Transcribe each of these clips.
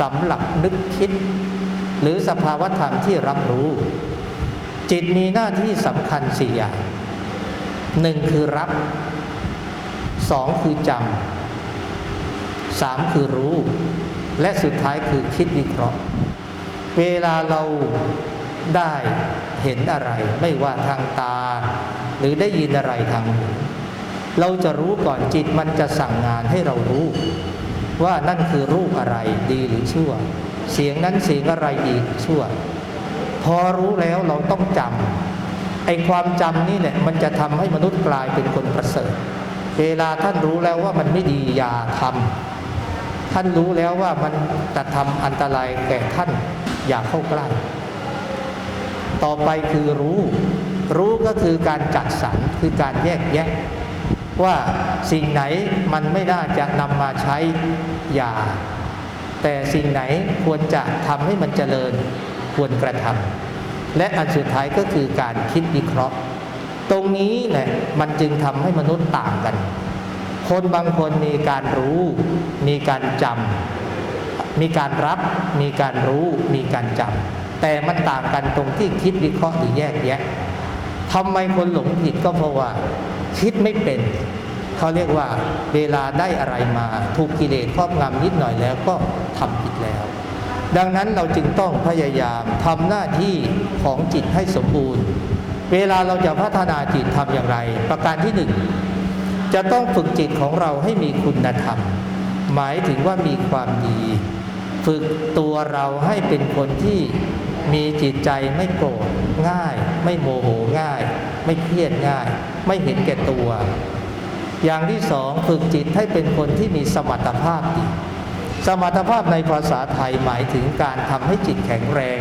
สำหรับนึกคิด หรือสภาวธรรมที่รับรู้ จิตมีหน้าที่สำคัญสี่อย่างหนึ่งคือรับสองคือจำสามคือรู้ และสุดท้ายคือคิดวิเคราะห์ เวลาเราได้เห็นอะไร ไม่ว่าทางตา หรือได้ยินอะไรทางหูเราจะรู้ก่อนจิตมันจะสั่งงานให้เรารู้ ว่านั่นคือรูปอะไรดีหรือชั่ว เสียงนั้นเสียงอะไรดีหรือชั่ว พอรู้แล้วเราต้องจำไอ้ความจำนี่แหละมันจะทำให้มนุษย์กลายเป็นคนประเสริฐ เวลาท่านรู้แล้วว่ามันไม่ดีอย่าทำท่านรู้แล้วว่ามันจะทำอันตรายแก่ท่านอย่าเข้าใกล้ต่อไปคือรู้ รู้ก็คือการจัดสรรคือการแยกแยะว่าสิ่งไหนมันไม่น่าจะนำมาใช้ อย่า แต่สิ่งไหนควรจะทำให้มันเจริญควรกระทำและอันสุดท้ายก็คือการคิดวิเคราะห์ ตรงนี้แหละมันจึงทำให้มนุษย์ต่างกัน คนบางคนมีการรู้ มีการจำมีการรับ มีการรู้ มีการจำแต่มันต่างกันตรงที่คิดวิเคราะห์หรือแยกแยะทำไมคนหลงผิดก็เพราะว่า คิดไม่เป็น เขาเรียกว่าเวลาได้อะไรมาถูกกิเลสครอบงำนิดหน่อยแล้วก็ทำผิดแล้ว ดังนั้นเราจึงต้องพยายามทำหน้าที่ของจิตให้สมบูรณ์ เวลาเราจะพัฒนาจิตทำอย่างไร ประการที่หนึ่งจะต้องฝึกจิตของเราให้มีคุณธรรม หมายถึงว่ามีความดี ฝึกตัวเราให้เป็นคนที่มีจิตใจไม่โกรธง่าย ไม่โมโหง่าย ไม่เครียดง่าย ไม่เห็นแก่ตัว อย่างที่สองฝึกจิตให้เป็นคนที่มีสมรรถภาพดีสมรรถภาพในภาษาไทยหมายถึงการทำให้จิตแข็งแรง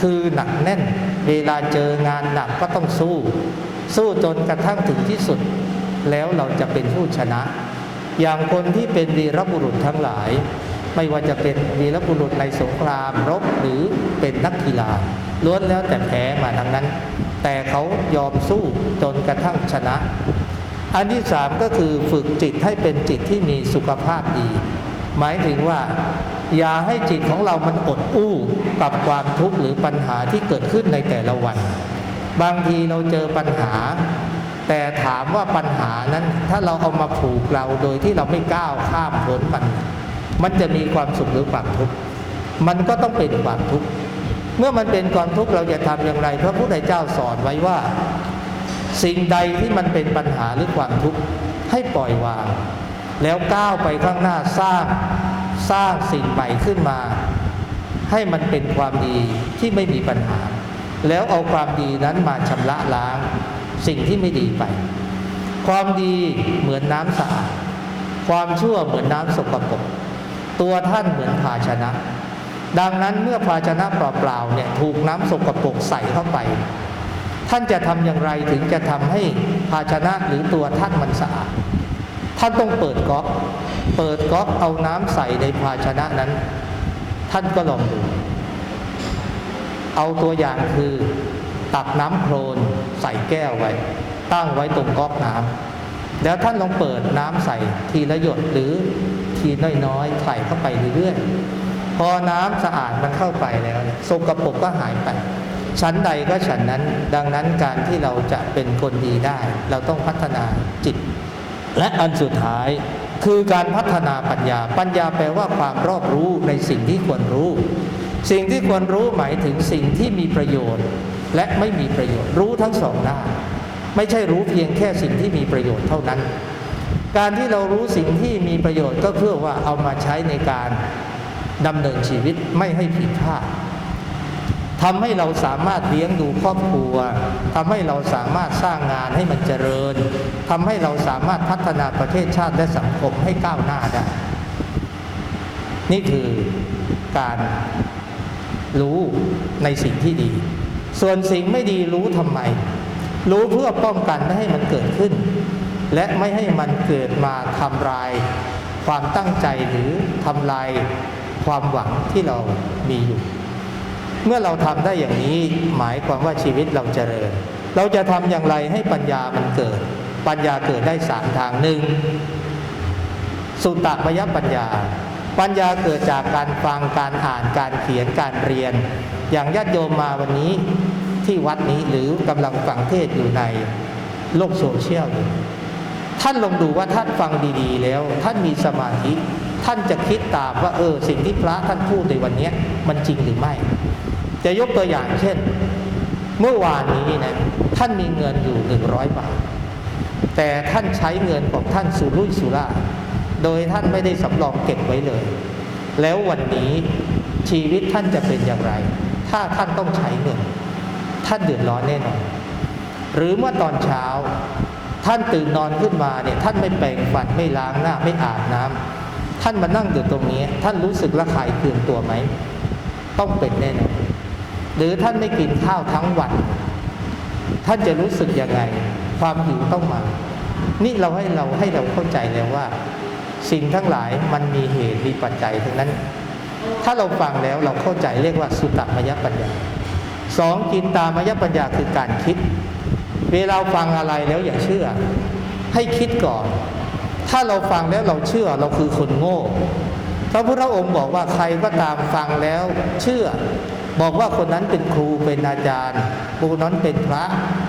คือหนักแน่น เวลาเจองานหนักก็ต้องสู้ สู้จนกระทั่งถึงที่สุด แล้วเราจะเป็นผู้ชนะ อย่างคนที่เป็นวีรบุรุษทั้งหลาย ไม่ว่าจะเป็นวีรบุรุษในสงครามรบหรือเป็นนักกีฬาล้วนแล้วแต่แพ้มาทั้งนั้น แต่เขายอมสู้จนกระทั่งชนะ อันที่สามก็คือฝึกจิตให้เป็นจิตที่มีสุขภาพดี หมายถึงว่า อย่าให้จิตของเรามันอดอู้กับความทุกข์หรือปัญหาที่เกิดขึ้นในแต่ละวัน บางทีเราเจอปัญหา แต่ถามว่าปัญหานั้นถ้าเราเอามาผูกเราโดยที่เราไม่ก้าวข้ามพ้นมัน มันจะมีความสุขหรือความทุกข์มันก็ต้องเป็นความทุกข์เมื่อมันเป็นความทุกข์เราจะทำอย่างไร พระพุทธเจ้าสอนไว้ว่า สิ่งใดที่มันเป็นปัญหาหรือความทุกข์ให้ปล่อยวาง แล้วก้าวไปข้างหน้าสร้างสร้างสิ่งใหม่ขึ้นมา ให้มันเป็นความดีที่ไม่มีปัญหา แล้วเอาความดีนั้นมาชำระล้าง สิ่งที่ไม่ดีไป ความดีเหมือนน้ำสะอาดความชั่วเหมือนน้ำสกปรกตัวท่านเหมือนภาชนะ ดังนั้นเมื่อภาชนะเปล่าๆเนี่ยถูกน้ำสกปรกใส่เข้าไป ท่านจะทำอย่างไรถึงจะทำให้ภาชนะหรือตัวท่านมันสะอาด ท่านต้องเปิดก๊อก เปิดก๊อกเอาน้ำใส่ในภาชนะนั้น ท่านก็ลองดู เอาตัวอย่างคือตักน้ำโคลนใส่แก้วไว้ ตั้งไว้ตรงก๊อกน้ำแล้วท่านลองเปิดน้ำใส่ทีละหยดหรือทีน้อยๆใส่เข้าไปเรื่อยๆพอน้ำสะอาดมันเข้าไปแล้วเนี่ยสกปรกก็หายไป ชั้นใดก็ฉันนั้น ดังนั้นการที่เราจะเป็นคนดีได้ เราต้องพัฒนาจิต และอันสุดท้ายคือการพัฒนาปัญญา ปัญญาแปลว่าความรอบรู้ในสิ่งที่ควรรู้ สิ่งที่ควรรู้หมายถึงสิ่งที่มีประโยชน์ และไม่มีประโยชน์ รู้ทั้งสองด้านไม่ใช่รู้เพียงแค่สิ่งที่มีประโยชน์เท่านั้น การที่เรารู้สิ่งที่มีประโยชน์ก็เพื่อว่าเอามาใช้ในการดำเนินชีวิตไม่ให้ผิดพลาด ทำให้เราสามารถเลี้ยงดูครอบครัวทำให้เราสามารถสร้างงานให้มันเจริญทำให้เราสามารถพัฒนาประเทศชาติและสังคมให้ก้าวหน้าได้ นี่คือการรู้ในสิ่งที่ดี ส่วนสิ่งไม่ดีรู้ทำไม รู้เพื่อป้องกันไม่ให้มันเกิดขึ้น และไม่ให้มันเกิดมาทำลาย ความตั้งใจหรือทำลายความหวังที่เรามีอยู่ เมื่อเราทำได้อย่างนี้หมายความว่าชีวิตเราเจริญ เราจะทำอย่างไรให้ปัญญามันเกิด ปัญญาเกิดได้สามทางหนึ่งสุตตะมยปัญญา ปัญญาเกิดจากการฟังการอ่านการเขียนการเรียน อย่างญาติโยมมาวันนี้ที่วัดนี้หรือกำลังฟังเทศอยู่ในโลกโซเชียลท่านลองดูว่าท่านฟังดีๆ แล้ว ท่านมีสมาธิ ท่านจะคิดตามว่าเออสิ่งที่พระท่านพูดในวันนี้มันจริงหรือไม่ จะยกตัวอย่างเช่น เมื่อวานนี้นะท่านมีเงินอยู่หนึ่งร้อยบาท แต่ท่านใช้เงินของท่านสุรุ่ยสุร่าโดยท่านไม่ได้สำรองเก็บไว้เลย แล้ววันนี้ชีวิตท่านจะเป็นอย่างไร ถ้าท่านต้องใช้เงิน ท่านเดือดร้อนแน่นอน หรือเมื่อตอนเช้า ท่านตื่นนอนขึ้นมาเนี่ยท่านไม่แปรงฟันไม่ล้างหน้าไม่อาบน้ำท่านมานั่งอยู่ตรงนี้ ท่านรู้สึกระคายเคืองตัวไหม ต้องเป็นแน่นอน หรือท่านไม่กินข้าวทั้งวัน ท่านจะรู้สึกยังไง ความหิวต้องมา นี่เราให้เราให้เราเข้าใจแล้วว่า สิ่งทั้งหลายมันมีเหตุมีปัจจัยทั้งนั้น ถ้าเราฟังแล้วเราเข้าใจเรียกว่าสุตตมยปัญญาสองจินตามยปัญญาคือการคิด เวลาฟังอะไรแล้วอย่าเชื่อ ให้คิดก่อน ถ้าเราฟังแล้วเราเชื่อเราคือคนโง่พระพุทธองค์บอกว่าใครก็ตามฟังแล้วเชื่อ บอกว่าคนนั้นเป็นครูเป็นอาจารย์คนนั้นเป็นพระ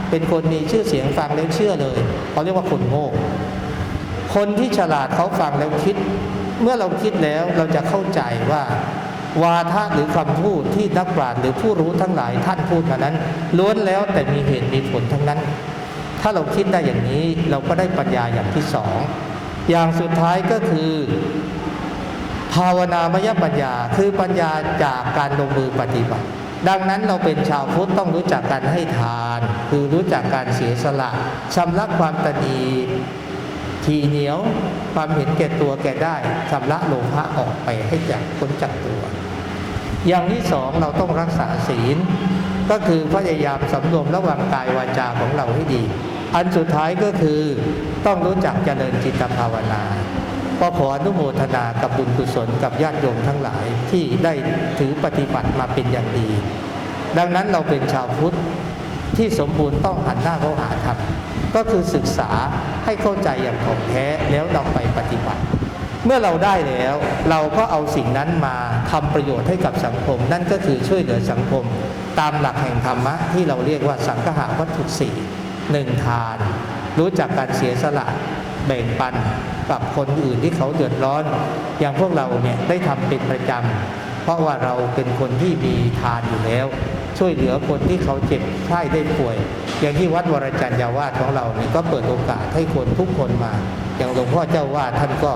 เป็นคนมีชื่อเสียงฟังแล้วเชื่อเลยเขาเรียกว่าคนโง่ คนที่ฉลาดเขาฟังแล้วคิด เมื่อเราคิดแล้วเราจะเข้าใจว่า วาทะหรือคำพูดที่นักปราชญ์หรือผู้รู้ทั้งหลายท่านพูดมานั้นล้วนแล้วแต่มีเหตุมีผลทั้งนั้น ถ้าเราคิดได้อย่างนี้เราก็ได้ปัญญาอย่างที่สองอย่างสุดท้ายก็คือ ภาวนามยปัญญาคือปัญญาจากการลงมือปฏิบัติ ดังนั้นเราเป็นชาวพุทธต้องรู้จักการให้ทาน คือรู้จักการเสียสละชำระความตนีทีเหนียวความเห็นแก่ตัวแก่ได้ชำระโลภะออกไปให้จากพ้นจากตัว อย่างที่สองเราต้องรักษาศีล ก็คือพยายามสำรวมระหวังกายวาจาของเราให้ดี อันสุดท้ายก็คือต้องรู้จักเจริญจิตภาวนา ก็ขออนุโมทนากับบุญกุศลกับญาติโยมทั้งหลายที่ได้ถือปฏิบัติมาเป็นอย่างดี ดังนั้นเราเป็นชาวพุทธที่สมบูรณ์ต้องหันหน้าเข้าหาธรรมก็คือศึกษาให้เข้าใจอย่างถ่องแท้แล้วเราไปปฏิบัติ เมื่อเราได้แล้วเราก็เอาสิ่งนั้นมาทำประโยชน์ให้กับสังคม นั่นก็คือช่วยเหลือสังคม ตามหลักแห่งธรรมะที่เราเรียกว่าสังฆะวัตถุสี่หนึ่งทาน รู้จักการเสียสละ แบ่งปันกับคนอื่นที่เขาเดือดร้อน อย่างพวกเราเนี่ยได้ทำเป็นประจำเพราะว่าเราเป็นคนที่มีทานอยู่แล้ว ช่วยเหลือคนที่เขาเจ็บไข้ได้ป่วย อย่างที่วัดวรจันทร์ยาวาสของเราเนี่ยก็เปิดโอกาสให้คนทุกคนมา อย่างหลวงพ่อเจ้าวาดท่านก็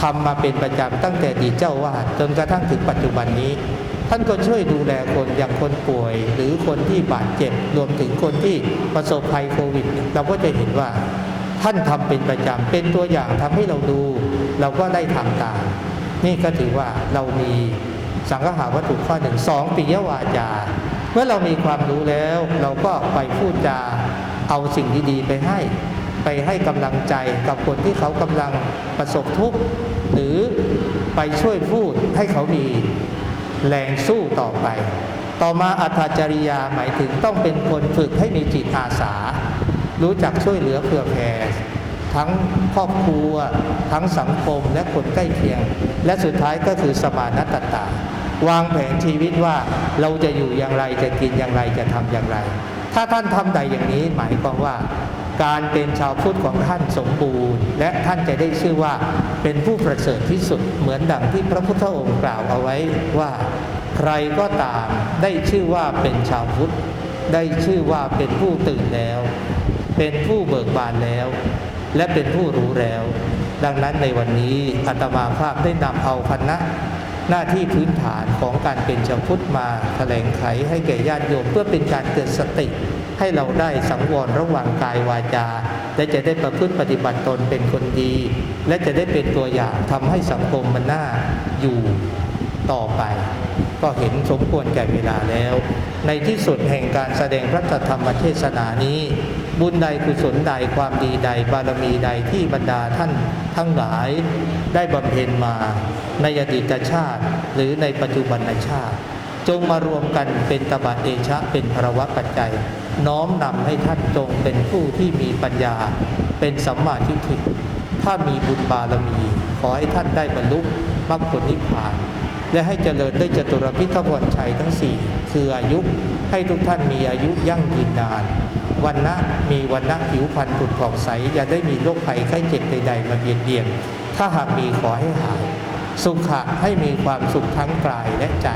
ทำมาเป็นประจำตั้งแต่ดีเจ้าวาดจนกระทั่งถึงปัจจุบันนี้ ท่านก็ช่วยดูแลคนอย่างคนป่วย หรือคนที่บาดเจ็บรวมถึงคนที่ประสบภัยโควิด เราก็จะเห็นว่า ท่านทำเป็นประจำเป็นตัวอย่างทำให้เราดู เราก็ได้ทำตาม นี่ก็ถือว่าเรามีสังฆาวัตถุข้อหนึ่งสองปิยวาจา เมื่อเรามีความรู้แล้ว เราก็ไปพูดจาเอาสิ่งดีๆไปให้ ไปให้กำลังใจกับคนที่เขากำลังประสบทุกข์หรือไปช่วยพูดให้เขามีแรงสู้ต่อไป ต่อมาอัตจริยาหมายถึงต้องเป็นคนฝึกให้มีจิตอาสา รู้จักช่วยเหลือเผื่อแผ่ทั้งครอบครัว ทั้งสังคมและคนใกล้เคียง และสุดท้ายก็คือสมานตตาวางแผนชีวิตว่าเราจะอยู่อย่างไรจะกินอย่างไรจะทำอย่างไร ถ้าท่านทำใดอย่างนี้หมายความว่าการเป็นชาวพุทธของท่านสมบูรณ์ และท่านจะได้ชื่อว่าเป็นผู้ประเสริฐที่สุดเหมือนดังที่พระพุทธองค์กล่าวเอาไว้ว่า ใครก็ตามได้ชื่อว่าเป็นชาวพุทธได้ชื่อว่าเป็นผู้ตื่นแล้ว เป็นผู้เบิกบานแล้ว และเป็นผู้รู้แล้ว ดังนั้นในวันนี้อาตมาภาพได้นำเอาพันนะหน้าที่พื้นฐานของการเป็นชาวพุทธมาแถลงไขให้แก่ญาติโยมเพื่อเป็นการเตือนสติ ให้เราได้สังวรระหว่างกายวาจา และจะได้ประพฤติปฏิบัติตนเป็นคนดี และจะได้เป็นตัวอย่างทำให้สังคมมันน่าอยู่ต่อไป ก็เห็นสมควรแก่เวลาแล้ว ในที่สุดแห่งการแสดงพระธรรมเทศนานี้ บุญใดกุศลใดความดีใดบารมีใดที่บรรดาท่านทั้งหลายได้บำเพ็ญมาในอดีตชาติ หรือในปัจจุบันชาติ จงมารวมกันเป็นตบะเอชะเป็นภรวะปัจจัย น้อมนำให้ท่านจงเป็นผู้ที่มีปัญญา เป็นสัมมาทิฏฐิถ้ามีบุญบารมี ขอให้ท่านได้บรรลุมรรคผลนิพพาน และให้เจริญได้จตุรพิทพรชัยทั้งสี่คืออายุให้ทุกท่านมีอายุยั่งยืนนาน วันนะมีวันนะผิวพรรณผุดผ่องใส อย่าได้มีโรคภัยไข้เจ็บใด ๆ มาเบียดเบียน ถ้าหากมีขอให้หาย สุขะให้มีความสุขทั้งกายและใจ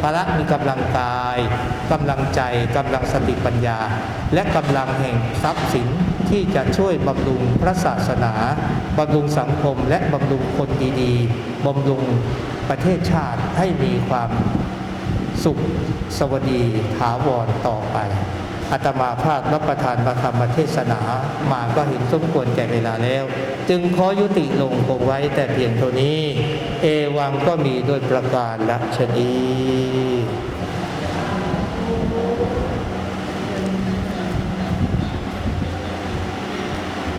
พละมีกำลังกายกำลังใจกำลังสติปัญญา และกำลังแห่งทรัพย์สินที่จะช่วยบำรุงพระศาสนาบำรุงสังคมและบำรุงคนดีๆบำรุงประเทศชาติให้มีความสุขสวัสดีถาวรต่อไป อาตมาภาพรับประทานประธรรมเทศนามาก็เห็นสมควรแก่เวลาแล้ว จึงขอยุติลงคงไว้แต่เพียงเท่านี้ เอวังก็มีโดยประการละชนี